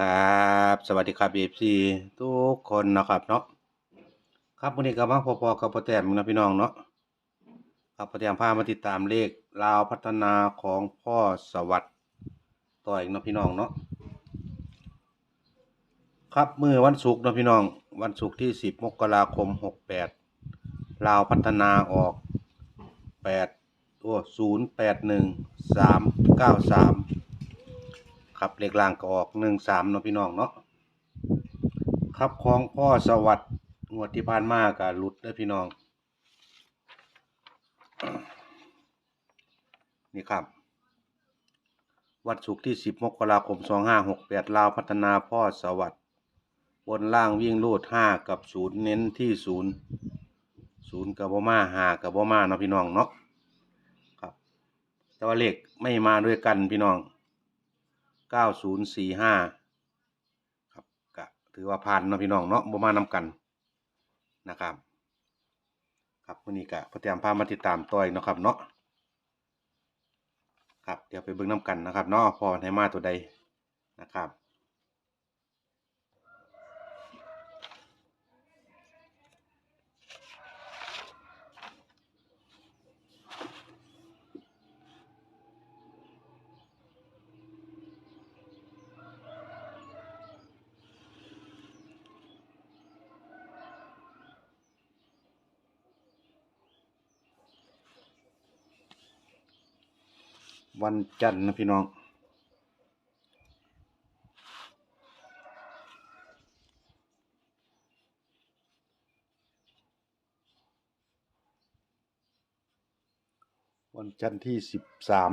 ครับสวัสดีครับ FC ทุกคนนะครับเนาะครับวันนี้ก็มาพอๆกับพ่อแต้มนะพี่น้องเนาะครับพ่อแต้มพามาติดตามเลขราวพัฒนาของพ่อสวัสดิ์ต่ออีกนะพี่น้องเนาะครับมือวันศุกร์นะพี่น้อง วันศุกร์ที่10มกราคม68ลาวพัฒนาออก8ตัว081 393 ครับเลขล่างก็ออกหนึ่งสามเนาะพี่น้องเนาะครับของพ่อสวัสดิ์งวดที่ผ่านมาก็หลุดเด้อพี่น้อง นี่ครับ วันศุกร์ที่สิบมกราคมสองห้าหกแปดลาวพัฒนาพ่อสวัสดิ์บนล่างวิ่งลูดห้ากับศูนย์เน้นที่ศูนย์ศูนย์กับบ่มาหากับบ่มาเนาะพี่น้องเนาะครับ แต่ว่าเลขไม่มาด้วยกันพี่น้อง เก้าศูนย์สี่ห้าครับก็ถือว่าผ่านเนาะพี่น้องเนาะบ่มานำกันนะครับ ครับวันนี้ก็พอเตรียมพามาติดตามต่อยเนาะครับเนาะครับเดี๋ยวไปเบิ่งน้ำกันนะครับเนาะพอให้มาตัวใดนะครับ วันจันทร์นะพี่น้อง วันจันทร์ที่สิบสาม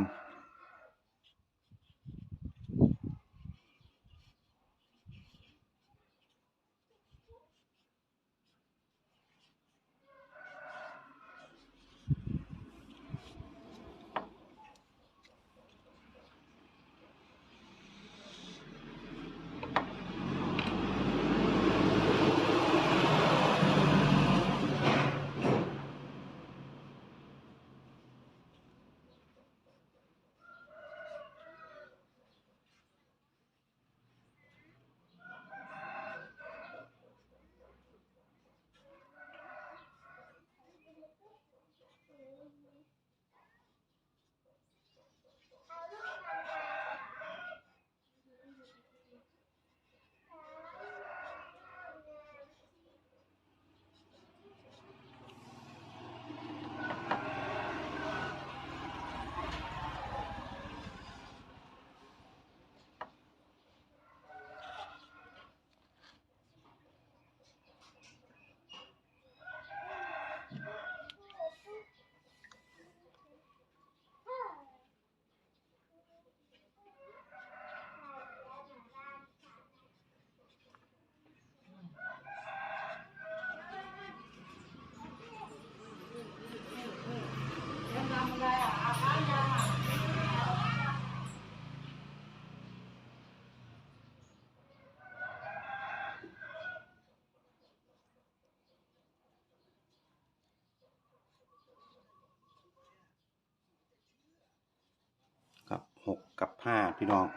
ห้าพี่น้อง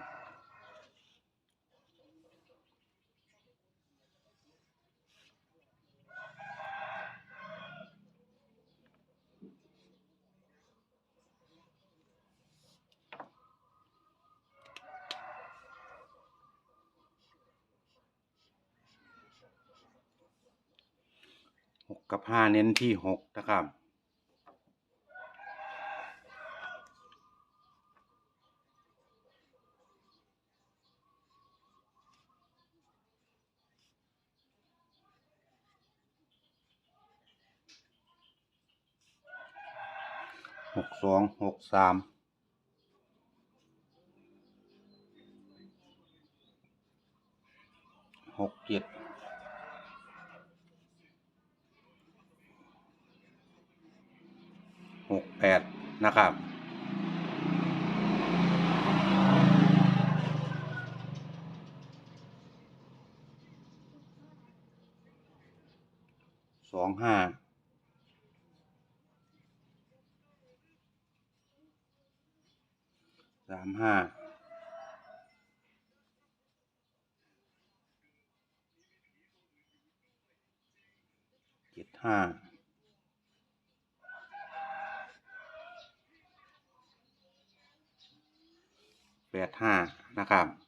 หกกับห้าเน้นที่หกนะครับ หกสองหกสามหกเจ็ดหกแปดนะครับสองห้าามห้าเจ็ดห้าแปดห้านะครับ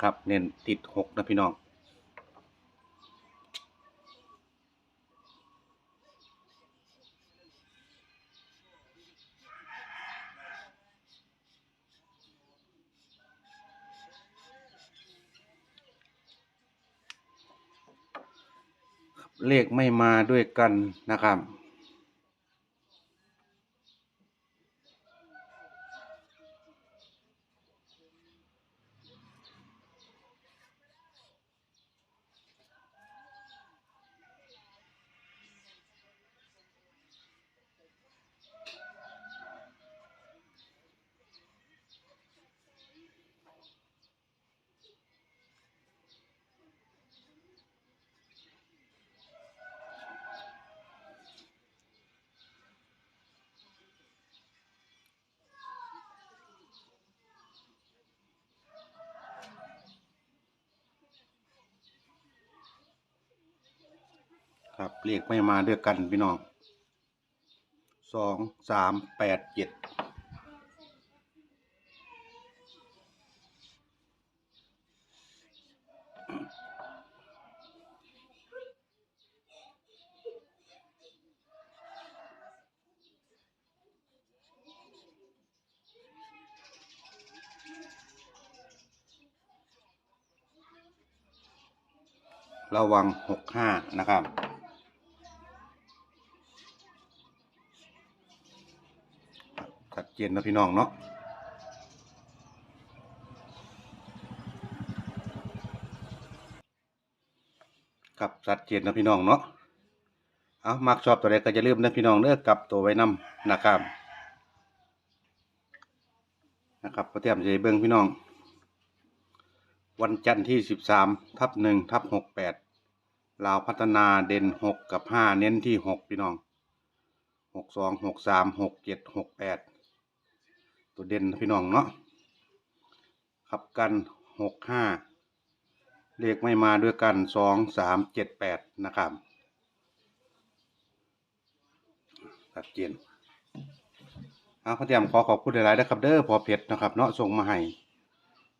ครับ เน้นติดหกนะพี่น้อง เลขไม่มาด้วยกันนะครับ ครับเลขไม่มาด้วยกันพี่น้องสองสามแปดเจ็ดระวังหกห้านะครับ เจนนะพี่น้องเนาะครับชัดเจนนะพี่น้องเนาะเอามักชอบตัวใดก็จะลืมนะพี่น้องเด้อกลับตัวไว้นำนะครับนะครับพระเทียมจะให้เบิ่งพี่น้อง วันจันทร์ที่สิบสามทับหนึ่งทับหกแปดลาวพัฒนาเด่นหกกับห้าเน้นที่หกพี่น้องหกสองหกสามหกเจ็ดหกแปด ตัวเด่นพี่น้องเนาะขับกันหกห้าเลขไม่มาด้วยกันสองสามเจ็ดแปดนะครับชัดเจนเอาพระเตรียมขอขอบคุณหลายๆนะครับเด้อพอเพชรนะครับเนาะส่งมาให้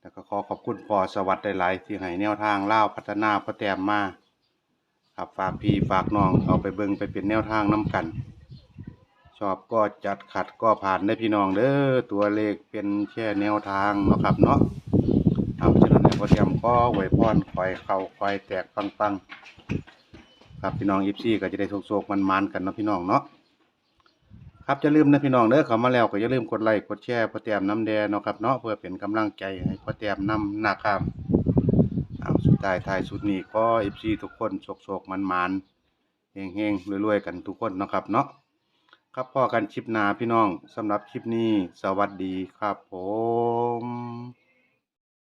แล้วก็ขอขอบคุณพอสวัสดิ์หลายๆที่ให้แนวทางเล่าพัฒนาพระแตมมาครับฝากพี่ฝากน้องเอาไปเบิงไปเป็นแนวทางน้กัน อบก็จัดขัดก็ผ่านได้พี่น้องเด้อตัวเลขเป็นแค่แนวทางเนาะครับเนาะเอาฉะนั้นเพอเตรียมก็ไหว้พรคอยเข้าคอยแตกปังๆ ครับพี่น้องอีฟซี่ก็จะได้โศกๆมันๆกันเนาะพี่น้องเนาะครับจะลืมนะพี่น้องเด้อเขามาแล้วก็อย่าลืมกดไลค์กดแชร์พอเตรียมน้ำแดงเนาะครับเนาะเพื่อเป็นกำลังใจให้พอเตรียมนำนะครับเอาสุดท้ายท้ายสุดนี้ก็อีฟซี่ทุกคนโศกๆมันๆเฮงๆรวยๆกันทุกคนเนาะครับเนาะ ครับพ่อกันคลิปหนาพี่น้องสำหรับคลิปนี้ สวัสดีครับผม